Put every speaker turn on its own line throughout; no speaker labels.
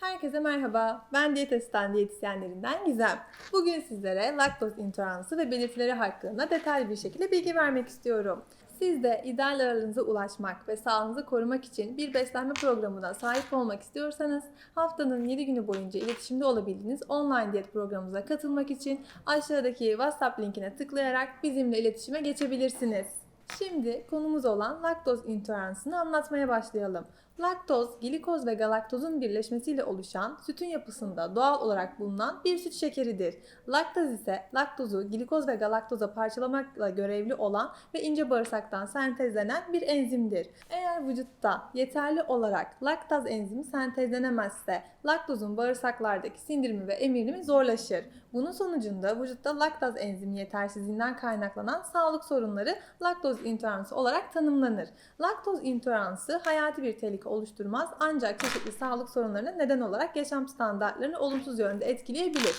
Herkese merhaba. Ben diyet asistan diyetisyenlerinden Gizem. Bugün sizlere laktoz intoleransı ve belirtileri hakkında detaylı bir şekilde bilgi vermek istiyorum. Siz de ideal aralığınıza ulaşmak ve sağlığınızı korumak için bir beslenme programına sahip olmak istiyorsanız haftanın 7 günü boyunca iletişimde olabildiğiniz online diyet programımıza katılmak için aşağıdaki WhatsApp linkine tıklayarak bizimle iletişime geçebilirsiniz. Şimdi konumuz olan laktoz intoleransını anlatmaya başlayalım. Laktoz, glikoz ve galaktozun birleşmesiyle oluşan sütün yapısında doğal olarak bulunan bir süt şekeridir. Laktaz ise laktozu glikoz ve galaktoza parçalamakla görevli olan ve ince bağırsaktan sentezlenen bir enzimdir. Eğer vücutta yeterli olarak laktaz enzimi sentezlenemezse laktozun bağırsaklardaki sindirimi ve emirimi zorlaşır. Bunun sonucunda vücutta laktaz enzimi yetersizliğinden kaynaklanan sağlık sorunları laktoz intoleransı olarak tanımlanır. Laktoz intoleransı hayati bir tehlike oluşturmaz ancak çeşitli sağlık sorunlarına neden olarak yaşam standartlarını olumsuz yönde etkileyebilir.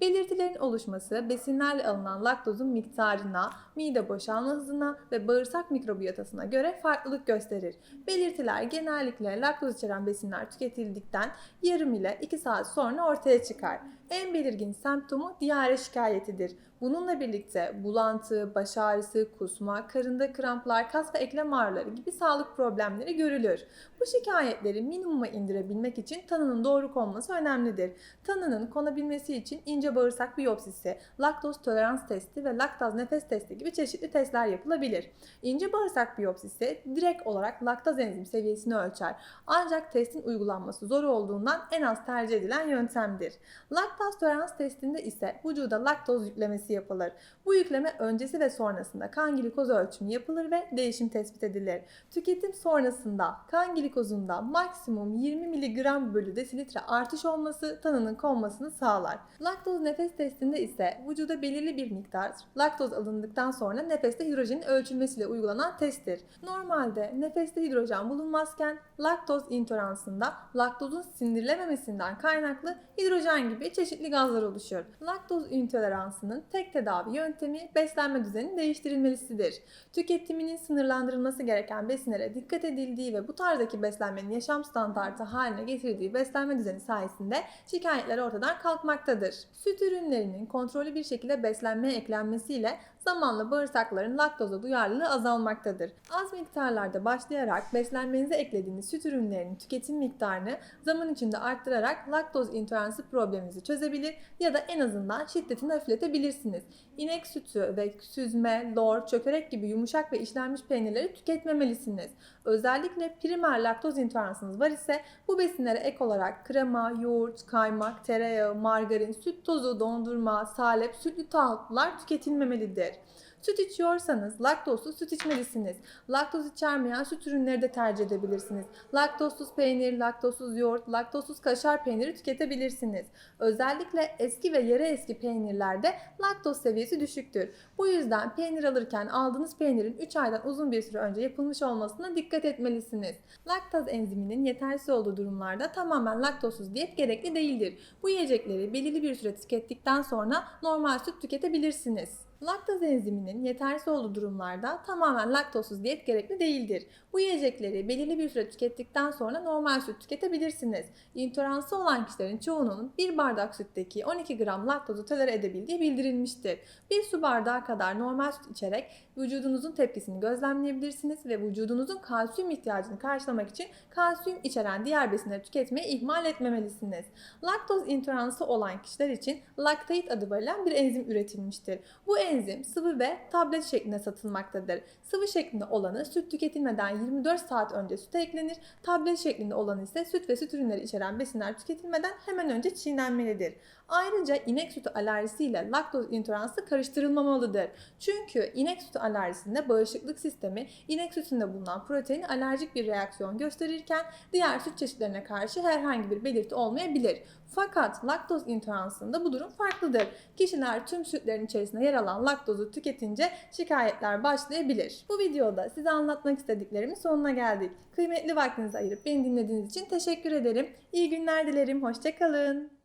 Belirtilerin oluşması besinlerle alınan laktozun miktarına, mide boşalma hızına ve bağırsak mikrobiyotasına göre farklılık gösterir. Belirtiler genellikle laktoz içeren besinler tüketildikten yarım ile 2 saat sonra ortaya çıkar. En belirgin semptomu diyare şikayetidir. Bununla birlikte bulantı, baş ağrısı, kusma, karında kramplar, kas ve eklem ağrıları gibi sağlık problemleri görülür. Bu şikayetleri minimuma indirebilmek için tanının doğru konması önemlidir. Tanının konabilmesi için ince bağırsak biyopsisi, laktoz tolerans testi ve laktaz nefes testi gibi çeşitli testler yapılabilir. İnce bağırsak biyopsisi direkt olarak laktaz enzim seviyesini ölçer. Ancak testin uygulanması zor olduğundan en az tercih edilen yöntemdir. Laktaz tolerans testinde ise vücuda laktoz yüklemesi yapılır. Bu yükleme öncesi ve sonrasında kan glikoz ölçümü yapılır ve değişim tespit edilir. Tüketim sonrasında kan glikozunda maksimum 20 mg bölü desilitre artış olması tanının konmasını sağlar. Laktoz nefes testinde ise vücuda belirli bir miktar laktoz alındıktan sonra nefeste hidrojenin ölçülmesiyle uygulanan testtir. Normalde nefeste hidrojen bulunmazken laktoz intoleransında laktozun sindirilememesinden kaynaklı hidrojen gibi çeşitli gazlar oluşuyor. Laktoz intoleransının tek tedavi yöntemi beslenme düzeninin değiştirilmesidir. Tüketiminin sınırlandırılması gereken besinlere dikkat edildiği ve bu tarzdaki beslenmenin yaşam standartı haline getirdiği beslenme düzeni sayesinde şikayetler ortadan kalkmaktadır. Süt ürünlerinin kontrollü bir şekilde beslenmeye eklenmesiyle zamanla bağırsakların laktoza duyarlılığı azalmaktadır. Az miktarlarda başlayarak beslenmenize eklediğiniz süt ürünlerinin tüketim miktarını zaman içinde arttırarak laktoz intoleransı probleminizi çözebilir ya da en azından şiddetini hafifletebilirsiniz. İnek sütü ve süzme, lor, çökerek gibi yumuşak ve işlenmiş peynirleri tüketmemelisiniz. Özellikle primer laktoz intoleransınız var ise bu besinlere ek olarak krema, yoğurt, kaymak, tereyağı, margarin, süt tozu, dondurma, salep, sütlü tatlılar tüketilmemelidir. Süt içiyorsanız laktozsuz süt içmelisiniz. Laktoz içermeyen süt ürünleri de tercih edebilirsiniz. Laktozsuz peynir, laktozsuz yoğurt, laktozsuz kaşar peyniri tüketebilirsiniz. Özellikle eski ve yarı eski peynirlerde laktoz seviyesi düşüktür. Bu yüzden peynir alırken aldığınız peynirin 3 aydan uzun bir süre önce yapılmış olmasına dikkat etmelisiniz. Laktaz enziminin yetersiz olduğu durumlarda tamamen laktozsuz diyet gerekli değildir. Bu yiyecekleri belirli bir süre tükettikten sonra normal süt tüketebilirsiniz. Laktaz enziminin yetersiz olduğu durumlarda tamamen laktozsuz diyet gerekli değildir. Bu yiyecekleri belirli bir süre tükettikten sonra normal süt tüketebilirsiniz. İntoleransı olan kişilerin çoğunun bir bardak sütteki 12 gram laktozu tolere edebildiği bildirilmiştir. Bir su bardağı kadar normal süt içerek vücudunuzun tepkisini gözlemleyebilirsiniz ve vücudunuzun kalsiyum ihtiyacını karşılamak için kalsiyum içeren diğer besinleri tüketmeyi ihmal etmemelisiniz. Laktoz intoleransı olan kişiler için laktait adı verilen bir enzim üretilmiştir. Bu enzim sıvı ve tablet şeklinde satılmaktadır. Sıvı şeklinde olanı süt tüketilmeden 24 saat önce süte eklenir. Tablet şeklinde olanı ise süt ve süt ürünleri içeren besinler tüketilmeden hemen önce çiğnenmelidir. Ayrıca inek sütü alerjisi ile laktoz intoleransı karıştırılmamalıdır. Çünkü inek sütü alerjisinde bağışıklık sistemi inek sütünde bulunan protein alerjik bir reaksiyon gösterirken diğer süt çeşitlerine karşı herhangi bir belirti olmayabilir. Fakat laktoz intoleransında bu durum farklıdır. Kişiler tüm sütlerin içerisinde yer alan laktozu tüketince şikayetler başlayabilir. Bu videoda size anlatmak istediklerimin sonuna geldik. Kıymetli vaktinizi ayırıp beni dinlediğiniz için teşekkür ederim. İyi günler dilerim. Hoşçakalın.